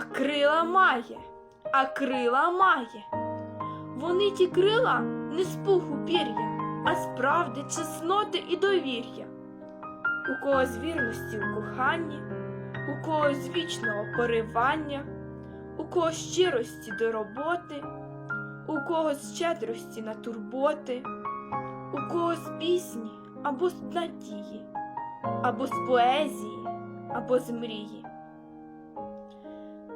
а крила має, а крила має. Вони ті крила не з пуху пір'я, а з правди, чесноти і довір'я. У когось вірності у коханні, у когось вічного поривання, у когось щирості до роботи, у когось щедрості на турботи, у когось пісні або з надії, або з поезії, або з мрії.